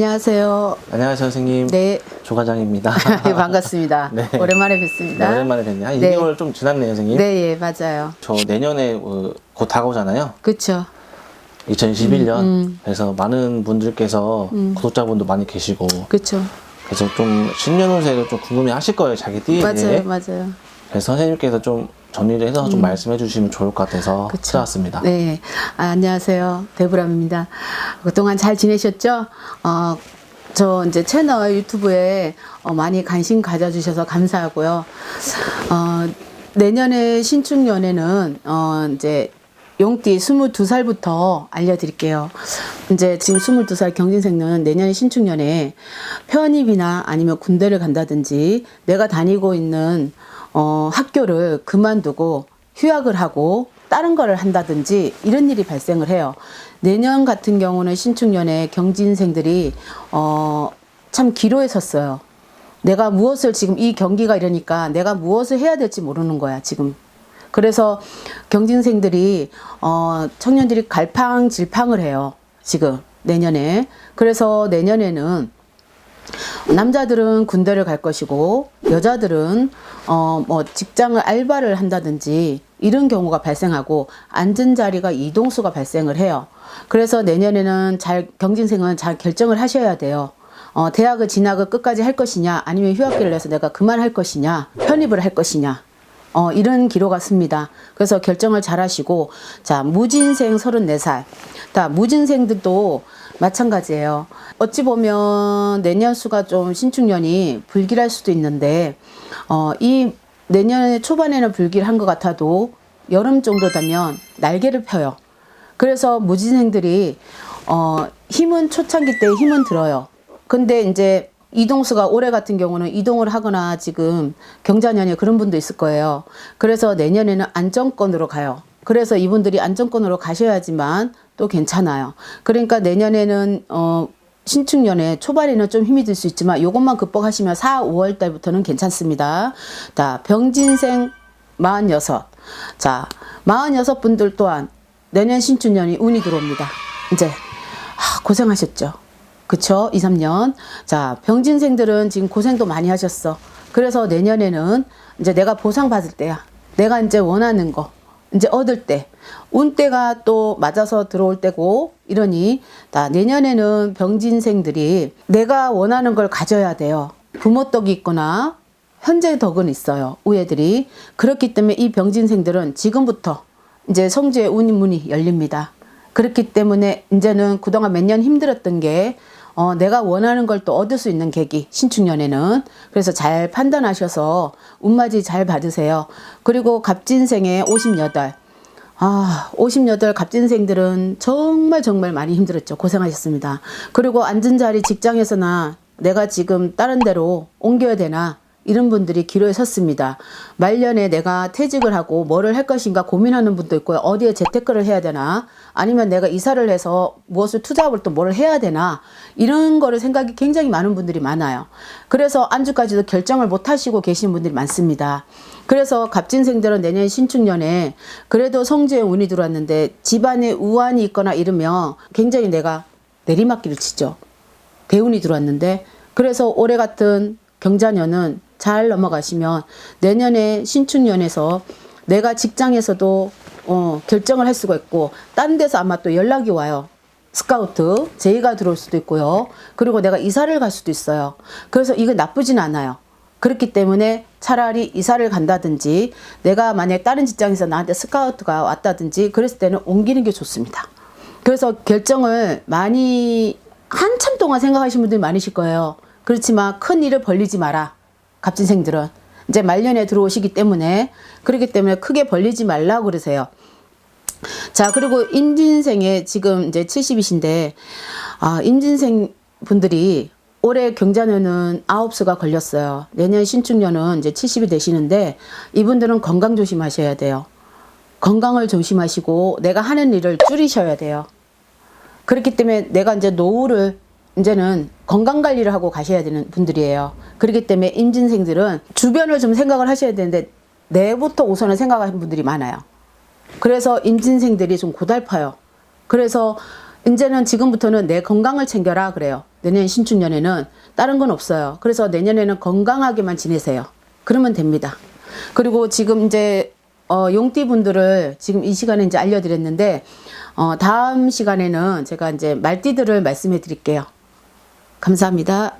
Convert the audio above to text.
안녕하세요. 안녕하세요 선생님 네. 조과장입니다. 네, 반갑습니다. 네. 오랜만에 뵙습니다. 네, 오랜만에 뵙네요. 한 네. 2개월 좀 지났네요 선생님. 네, 예, 맞아요. 저 내년에 어, 곧 다가오잖아요. 그렇죠. 2021년. 음. 그래서 많은 분들께서 구독자분도 많이 계시고 그렇죠. 그래서 좀 신년 운세를 좀 궁금해 하실 거예요 자기 띠에 맞아요. 맞아요. 그래서 선생님께서 좀 정리를 해서 좀 말씀해 주시면 좋을 것 같아서 그쵸. 찾아왔습니다. 네, 아, 안녕하세요. 대부람입니다. 그동안 잘 지내셨죠? 어, 저 이제 채널 유튜브에 어, 많이 관심 가져주셔서 감사하고요. 어, 내년에 신축년에는 어, 이제 용띠 22살부터 알려드릴게요. 이제 지금 22살 경진생은 내년 신축년에 편입이나 아니면 군대를 간다든지 내가 다니고 있는 어, 학교를 그만두고 휴학을 하고 다른 거를 한다든지 이런 일이 발생을 해요. 내년 같은 경우는 신축년에 경진생들이 어, 참 기로에 섰어요. 내가 무엇을 지금 이 경기가 이러니까 내가 무엇을 해야 될지 모르는 거야, 지금. 그래서 경진생들이 어 청년들이 갈팡질팡을 해요. 지금 내년에. 그래서 내년에는 남자들은 군대를 갈 것이고 여자들은 어 뭐 직장을 알바를 한다든지 이런 경우가 발생하고 앉은 자리가 이동수가 발생을 해요. 그래서 내년에는 잘 경진생은 잘 결정을 하셔야 돼요. 어 대학을 진학을 끝까지 할 것이냐 아니면 휴학기를 내서 내가 그만할 것이냐 편입을 할 것이냐 어, 이런 기로가 씁니다. 그래서 결정을 잘 하시고, 자, 무진생 34살. 자, 무진생들도 마찬가지예요. 어찌 보면 내년 수가 좀 신축년이 불길할 수도 있는데, 어, 이 내년 초반에는 불길한 것 같아도 여름 정도 되면 날개를 펴요. 그래서 무진생들이, 어, 힘은 초창기 때 힘은 들어요. 근데 이제 이동수가 올해 같은 경우는 이동을 하거나 지금 경자년에 그런 분도 있을 거예요. 그래서 내년에는 안정권으로 가요. 그래서 이분들이 안정권으로 가셔야지만 또 괜찮아요. 그러니까 내년에는 어 신축년에 초반에는 좀 힘이 들 수 있지만 요것만 극복하시면 4, 5월 달부터는 괜찮습니다. 자, 병진생 46. 자, 46 분들 또한 내년 신축년이 운이 들어옵니다. 이제 아, 고생하셨죠. 그쵸? 2, 3년. 자, 병진생들은 지금 고생도 많이 하셨어. 그래서 내년에는 이제 내가 보상받을 때야. 내가 이제 원하는 거. 이제 얻을 때. 운때가 또 맞아서 들어올 때고, 이러니, 나 내년에는 병진생들이 내가 원하는 걸 가져야 돼요. 부모 떡이 있거나, 현재 덕은 있어요. 우애들이. 그렇기 때문에 이 병진생들은 지금부터 이제 성주의 운이 문이 열립니다. 그렇기 때문에 이제는 그동안 몇 년 힘들었던 게 어, 내가 원하는 걸 또 얻을 수 있는 계기, 신축년에는. 그래서 잘 판단하셔서 운맞이 잘 받으세요. 그리고 갑진생의 58. 아, 58 갑진생들은 정말 정말 많이 힘들었죠. 고생하셨습니다. 그리고 앉은 자리 직장에서나 내가 지금 다른 데로 옮겨야 되나 이런 분들이 기로에 섰습니다. 말년에 내가 퇴직을 하고 뭐를 할 것인가 고민하는 분도 있고요. 어디에 재테크를 해야 되나 아니면 내가 이사를 해서 무엇을 투자를 또 뭐를 해야 되나 이런 거를 생각이 굉장히 많은 분들이 많아요. 그래서 안주까지도 결정을 못 하시고 계신 분들이 많습니다. 그래서 갑진생들은 내년 신축년에 그래도 성주에 운이 들어왔는데 집안에 우환이 있거나 이러면 굉장히 내가 내리막길을 치죠. 대운이 들어왔는데 그래서 올해 같은 경자년은 잘 넘어가시면 내년에 신축년에서 내가 직장에서도 어, 결정을 할 수가 있고 다른 데서 아마 또 연락이 와요. 스카우트 제의가 들어올 수도 있고요. 그리고 내가 이사를 갈 수도 있어요. 그래서 이거 나쁘진 않아요. 그렇기 때문에 차라리 이사를 간다든지 내가 만약 다른 직장에서 나한테 스카우트가 왔다든지 그랬을 때는 옮기는 게 좋습니다. 그래서 결정을 많이 한참 동안 생각하신 분들이 많으실 거예요. 그렇지만 큰 일을 벌리지 마라. 갑진생들은 이제 말년에 들어오시기 때문에 그렇기 때문에 크게 벌리지 말라고 그러세요. 자, 그리고 임진생에 지금 이제 70이신데 아, 임진생 분들이 올해 경자년은 아홉 수가 걸렸어요. 내년 신축년은 이제 70이 되시는데 이분들은 건강 조심하셔야 돼요. 건강을 조심하시고 내가 하는 일을 줄이셔야 돼요. 그렇기 때문에 내가 이제 노후를 이제는 건강 관리를 하고 가셔야 되는 분들이에요. 그렇기 때문에 임진생들은 주변을 좀 생각을 하셔야 되는데 내부터 우선은 생각하는 분들이 많아요. 그래서 임진생들이 좀 고달파요. 그래서 이제는 지금부터는 내 건강을 챙겨라 그래요. 내년 신축년에는 다른 건 없어요. 그래서 내년에는 건강하게만 지내세요. 그러면 됩니다. 그리고 지금 이제 어, 용띠 분들을 지금 이 시간에 이제 알려드렸는데 어, 다음 시간에는 제가 이제 말띠들을 말씀해 드릴게요. 감사합니다.